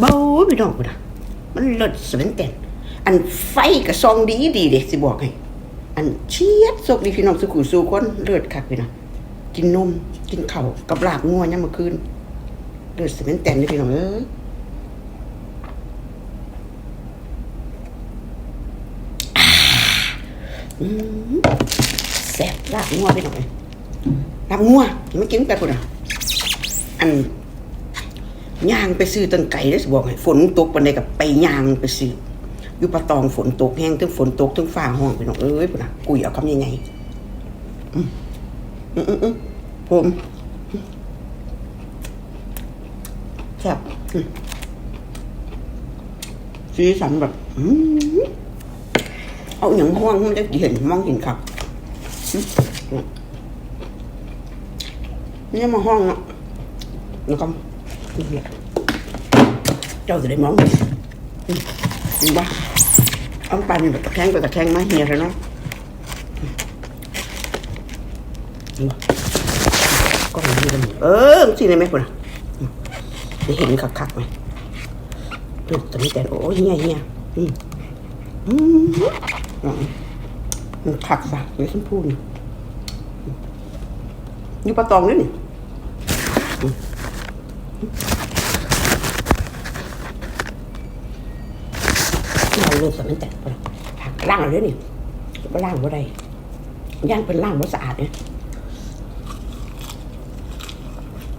เบาพี่น้องกูนะมันเลิศสมันแต่นอันไฟกับซองดีดีเด็สิบอกให้อันเชียดโชคดีพี่น้องสุขุสู่คนเลิศคักพี่น้องกินนมกินข้าวกับลาบงัวเนี่ยามมื้อคืนเลิศสมันแต่นเลยพี่น้องเอ้ยอ่าอืมแซ่บลาบงัวพี่น้องเอ้ยลาบงัวไม่กินไปพุ่นอะอัน ย่างไปซื้อตังไก่ได้อสิบอกให้ฝนตกปานใดกับไปย่างไปซื้ออยู่ปะตองฝนตกแห้งทั้งฝนตกทั้งฟ้าห้องไปน้องเอ้ยพุ่นน่ะกุยเอาคำยังไงอืมอืมอืมผมแซ่บอืมสีสันแบบเอาอย่างห้องมันจะเห็นมองเห็นครับนี่มาห้องนะนะครับ นี่เจ้าจะได้มองเห็นอืมเห็นปะเอาไปนี่แบบตะแคงไปตะแคงมาเฮียเลยเนาะเห็นปะก็เห็นอยู่ตรงนี้เออสิได้ไหมคุณอะอืมได้เห็นคักๆไหมดูแต่ไม่แต่โอ้ยเฮียเฮียอืมอืมมันคักซะไม่ต้องพูดอยู่ปลาตองด้วยนี่ ราเลือกสมันแต่ผักล่างเลยนี่ก็ล่างว่าไรย่างเป็นล่างว่าสะอาดเนี่ย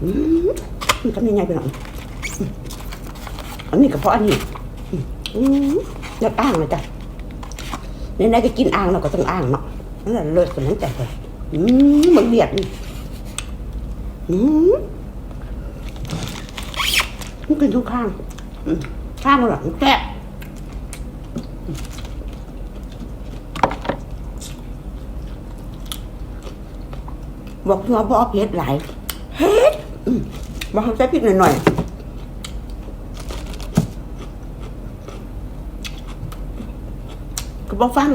อืมมันทำยังไงไปหน่อยอืมอันนี้ก็เพราะอันนี้อืมอืมอยากอ้างเลยจ้ะในไหนก็กินอ่างเราก็ต้องอ่างเนาะนั่นแหละเลิศสมันแต่เลยอืมมันเบียดนี่อืมมันกินทุกข้างข้างมันหลังแซ่บ บอกว่าบ่เอเผ็ดหลายเฮ็ดบอกให้ใส่พริกหน่อยๆก็บอกฟัง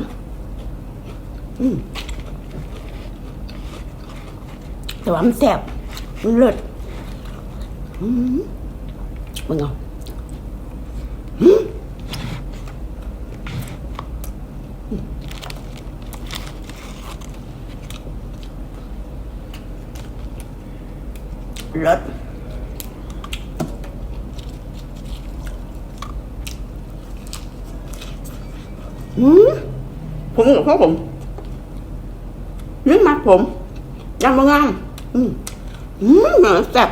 แต่ว่ามันแซ่บมันเลิศมมึงเอา อืมเลิศอืมผมกับพ่อผมนี่มัดผมยังบางงามอืมอืมเหนือแซ่บ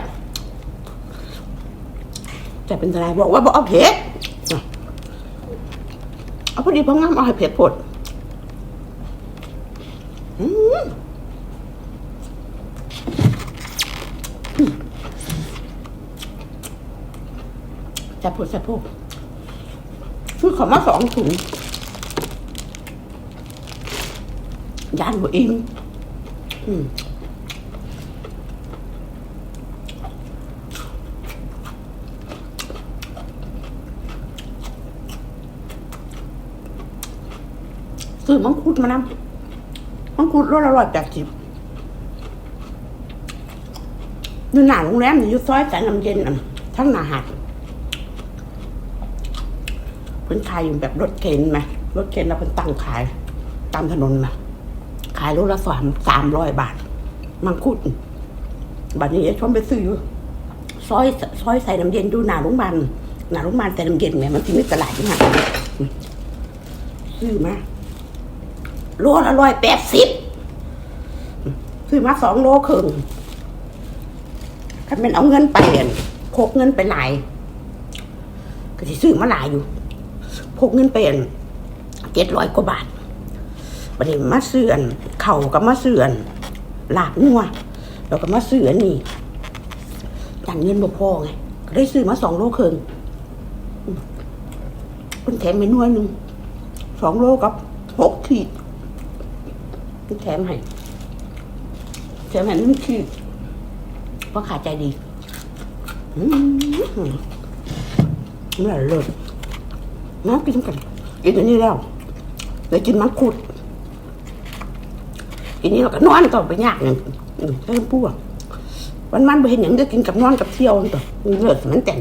แซ่บเป็นอะไรบอกว่าบอกเอาเผ็ดเอาพอดีพองามเอาให้เผ็ดผดอืม จะพูดจะพูดซื้อของมาสองถุงยานหัวอิงอืมซื้อมังคุดมานำมังคุดรสอร่อยแปดสิบอยู่หน้าโรงแรมอยู่ซอยแสายน้ำเย็นอะทั้งหน้าหาด เพิ่นขายอยู่แบบรถเข็นไหมรถเข็นแล้วเพิ่นตั้งขายตามถนนนะขายรถละสามสามร้อยบาท มังคุดบัดนี้ไอ้ชมไปซื้ออยู่ซอยซอยใส่น้ำเย็นดูหนาโรงพยาบาลหนาโรงพยาบาลใส่น้ำเย็นไงมันที่มีตลาดที่หันซื้อมาโลละร้อยแปดสิบซื้อมาสองโลครึ่งถ้าเป็นเอาเงินไปเนี่ยพกเงินไปหลายก็สิซื้อมาหลายอยู่ กเงินเป็นเจ็ดร้อยกว่าบาทวันนี้มาเสื่อนเข่ากับมาเสื่อนหลาบงัวแล้วก็มาเสื่อนนี่จันเงินบ่พอไงก็ได้ซื้อมาสองโลครึ่งอืมคนแถมไปนวดหนึ่งสองโลกับหกขีดเพิ่นแถมให้แถมให้นึ่งขีดเพราะขาดใจดีอืมนี่แหละเลิศ น้ำกินกันกินอันนี้แล้วเลยกินมังคุดกินนี้เราก็นอนต่อไปยากอย่างอืมใช่ปูอะวันมันไปเห็นอย่างเดียวกินกับนอนกับเที่ยวต่อเลือดมันแต่ง